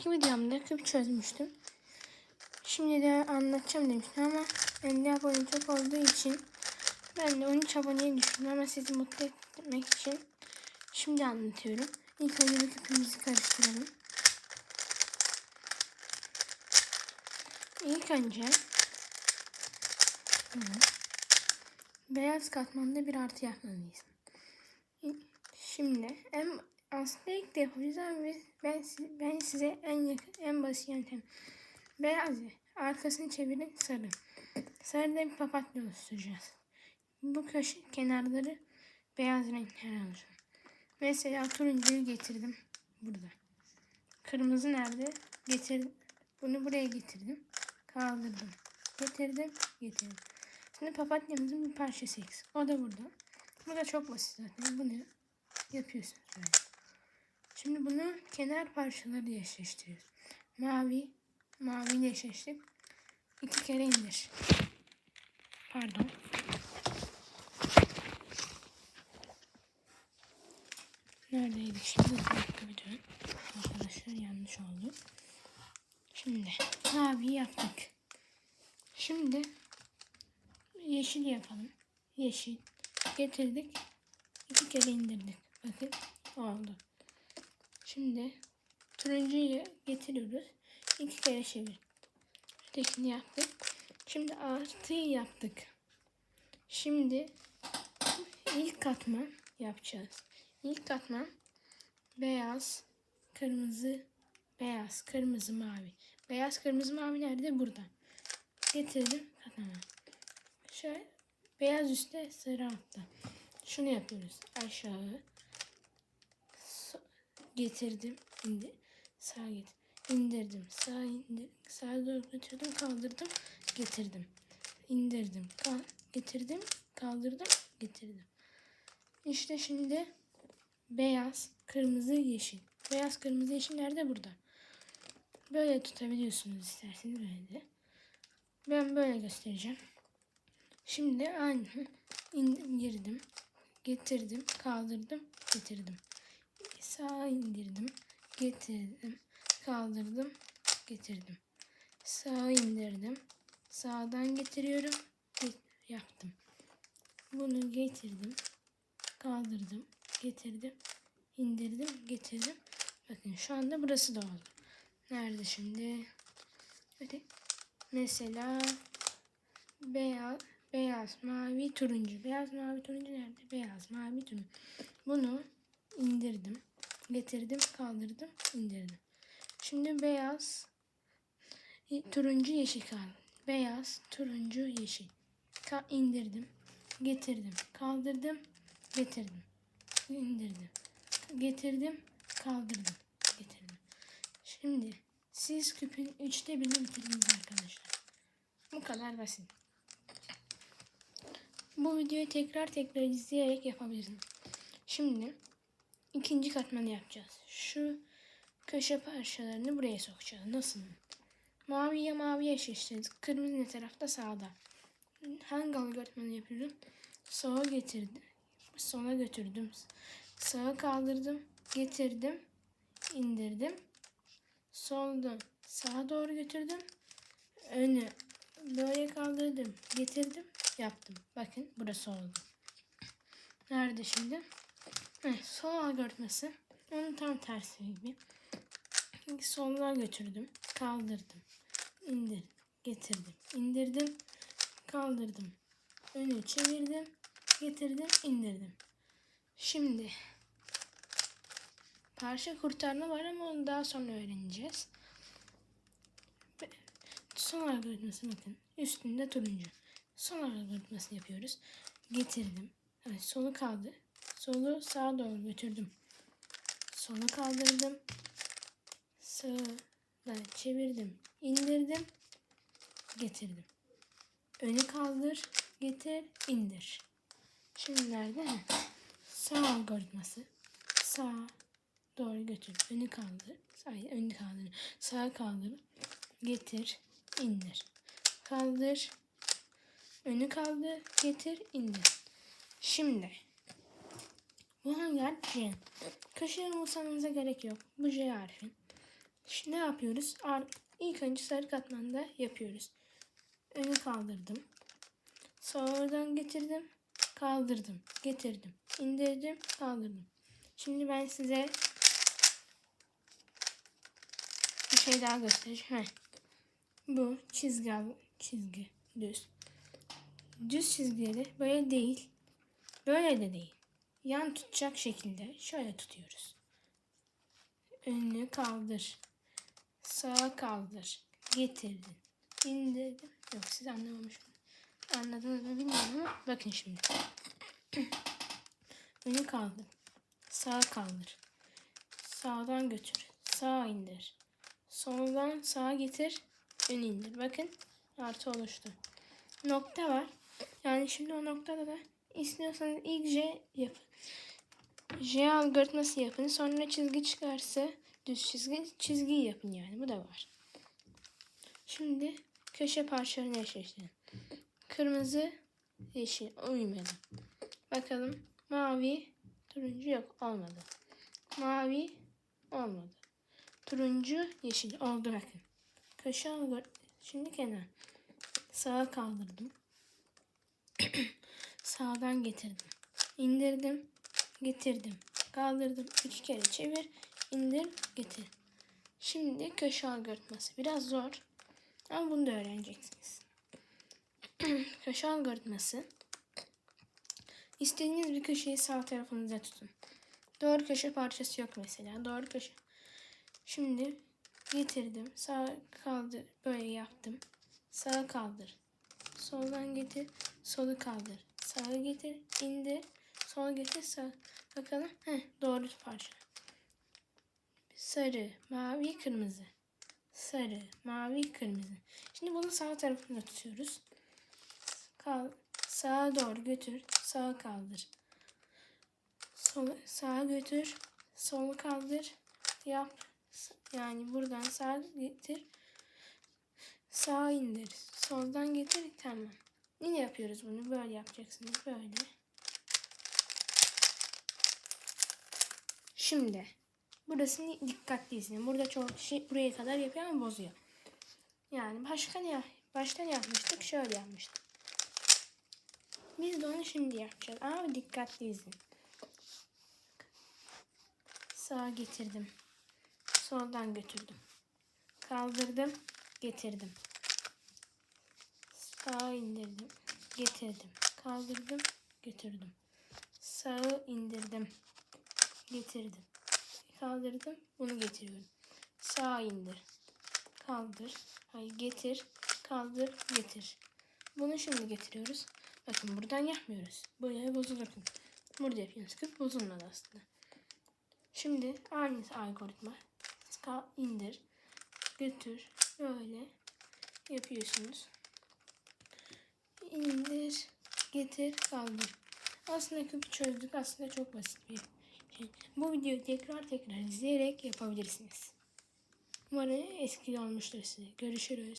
önceki videomda küp çözmüştüm. Şimdi de anlatacağım demiştim ama bende abone çok olduğu için ben de 13 aboneye düştüm ama sizi mutlu etmek için şimdi anlatıyorum. İlk önce bir küpümüzü karıştıralım. İlk önce beyaz katmanda bir artı yapmalıyız. Şimdi en aslında ilk de yapacağız ama ben, ben size en yakın, en basit yöntem. Beyaz ve arkasını çevirin sarı. Sarıda bir papatya oluşturacağız. Bu köşe kenarları beyaz renkler olsun. Mesela turuncuyu getirdim burada. Kırmızı nerede? Getirdim. Bunu buraya getirdim. Kaldırdım. Getirdim. Getirdim. Şimdi papatyamızın bir parçası eksik. O da burada. Bu da çok basit zaten. Bunu yapıyorsunuz böyle. Şimdi bunu kenar parçaları eşleştiriyoruz. Mavi, mavi eşleştik. İki kere indir. Pardon. Neredeydik şimdi? Arkadaşlar yanlış oldu. Şimdi mavi yaptık. Şimdi yeşil yapalım. Yeşil getirdik. İki kere indirdik. Bakın oldu. Şimdi turuncuyu getiriyoruz. İki kere çevir. Ötekini yaptık. Şimdi artıyı yaptık. Şimdi ilk katman yapacağız. İlk katman beyaz, kırmızı, beyaz, kırmızı, mavi. Beyaz, kırmızı, mavi nerede? Burada. Getirdim katmana. Şöyle beyaz üstte, sarı altta. Şunu yapıyoruz. Aşağı, getirdim, indi, sağa getir, indirdim, sağa indir, sağa doğru götürdüm, kaldırdım, getirdim, indirdim, kal, getirdim, kaldırdım, getirdim. İşte şimdi beyaz, kırmızı, yeşil. Beyaz, kırmızı, yeşil nerede? Burada. Böyle tutabiliyorsunuz isterseniz böyle de. Ben böyle göstereceğim. Şimdi aynı indirdim, getirdim, kaldırdım, getirdim. Sağa indirdim, getirdim, kaldırdım, getirdim. Sağa indirdim, sağdan getiriyorum, get- yaptım. Bunu getirdim, kaldırdım, getirdim, indirdim, getirdim. Bakın şu anda burası da oldu. Nerede şimdi? Hadi. Mesela beyaz, beyaz, mavi, turuncu. Beyaz, mavi, turuncu nerede? Beyaz, mavi, turuncu. Bunu indirdim, getirdim, kaldırdım, indirdim. Şimdi beyaz, y- turuncu, yeşil kaldı. Beyaz, turuncu, yeşil. Ka indirdim, getirdim, kaldırdım, getirdim, indirdim, getirdim, kaldırdım, getirdim. Şimdi siz küpün üçte birini bitirdiniz arkadaşlar. Bu kadar basit. Bu videoyu tekrar tekrar izleyerek yapabilirsiniz. Şimdi ikinci katmanı yapacağız. Şu köşe parçalarını buraya sokacağız. Nasıl? Maviye maviye eşleştiririz. Kırmızı ne tarafta? Sağda. Hangi algoritmanı yapıyorum? Sağa getirdim. Sola götürdüm. Sağa kaldırdım. Getirdim. indirdim. Soldan sağa doğru götürdüm. Önü böyle kaldırdım. Getirdim. Yaptım. Bakın burası oldu. Nerede şimdi? Evet, sol algoritması. Onun tam tersi gibi. Sola götürdüm. Kaldırdım. indirdim. Getirdim. indirdim. Kaldırdım. Önü çevirdim. Getirdim. indirdim. Şimdi parça kurtarma var ama onu daha sonra öğreneceğiz. Son algoritması bakın. Üstünde turuncu. Son algoritmasını yapıyoruz. Getirdim. Evet, solu kaldı. Solu sağa doğru götürdüm. Sola kaldırdım. Sağa çevirdim. indirdim. Getirdim. Öne kaldır. Getir. indir. Şimdi nerede? Sağ algoritması. Sağ doğru götür. Önü kaldır. Sağ, önü kaldır. Sağa kaldır. Getir. indir. Kaldır. Önü kaldır. Getir. indir. Şimdi bu harf? J. Köşeyi bulsanıza gerek yok. Bu J harfi. Şimdi ne yapıyoruz? Ar- İlk önce sarı katmanda yapıyoruz. Önü kaldırdım. Sonradan getirdim. Kaldırdım. Getirdim. indirdim. Kaldırdım. Şimdi ben size bir şey daha göstereceğim. Heh. Bu çizgi çizgi düz. Düz çizgileri böyle değil. Böyle de değil. Yan tutacak şekilde şöyle tutuyoruz. Önünü kaldır. Sağa kaldır. Getirdin. İndirdim. Yok siz anlamamışsınız. Anladınız mı bilmiyorum ama bakın şimdi. Önü kaldır. Sağa kaldır. Sağdan götür. Sağa indir. Soldan sağa getir. Ön indir. Bakın artı oluştu. Nokta var. Yani şimdi o noktada da istiyorsanız ilk J yapın. J algoritması yapın. Sonra çizgi çıkarsa düz çizgi çizgiyi yapın yani. Bu da var. Şimdi köşe parçalarını eşleştirin. Kırmızı, yeşil uymadı. Bakalım mavi, turuncu yok olmadı. Mavi olmadı. Turuncu, yeşil oldu bakın. Köşe algoritması. Şimdi kenar. Sağa kaldırdım. Sağdan getirdim. İndirdim. Getirdim. Kaldırdım. iki kere çevir. indir, getir. Şimdi köşe algoritması. Biraz zor. Ama bunu da öğreneceksiniz. köşe algoritması. İstediğiniz bir köşeyi sağ tarafınıza tutun. Doğru köşe parçası yok mesela. Doğru köşe. Şimdi getirdim. Sağ kaldır. Böyle yaptım. Sağa kaldır. Soldan getir. Solu kaldır. Sağa getir. indir. Sola getir. Sağ. Bakalım. Heh, doğru parça. Sarı, mavi, kırmızı. Sarı, mavi, kırmızı. Şimdi bunu sağ tarafında tutuyoruz. Kal sağa doğru götür. Sağa kaldır. Sol, sağa götür. Solu kaldır. Yap. Yani buradan sağa getir. Sağa indir. Soldan getir. Tamam. Yine yapıyoruz bunu. Böyle yapacaksınız. Böyle. Şimdi. Burasını dikkatli izleyin. Burada çok kişi buraya kadar yapıyor ama bozuyor. Yani başka ne başta ne yapmıştık? Şöyle yapmıştık. Biz de onu şimdi yapacağız. Ama dikkatli izleyin. Sağa getirdim. Soldan götürdüm. Kaldırdım. Getirdim. Sağa indirdim. Getirdim. Kaldırdım. Götürdüm. Sağı indirdim. Getirdim. Kaldırdım. Bunu getiriyorum. Sağa indir. Kaldır. Hayır getir. Kaldır. Getir. Bunu şimdi getiriyoruz. Bakın buradan yapmıyoruz. Böyle bozulur. Burada yapıyoruz. Kız bozulmadı aslında. Şimdi aynı algoritma. İndir. Götür. Böyle yapıyorsunuz. İndir. Getir. Kaldır. Aslında küpü çözdük. Aslında çok basit bir şey. Bu videoyu tekrar tekrar izleyerek yapabilirsiniz. Umarım eski olmuştur size. Görüşürüz.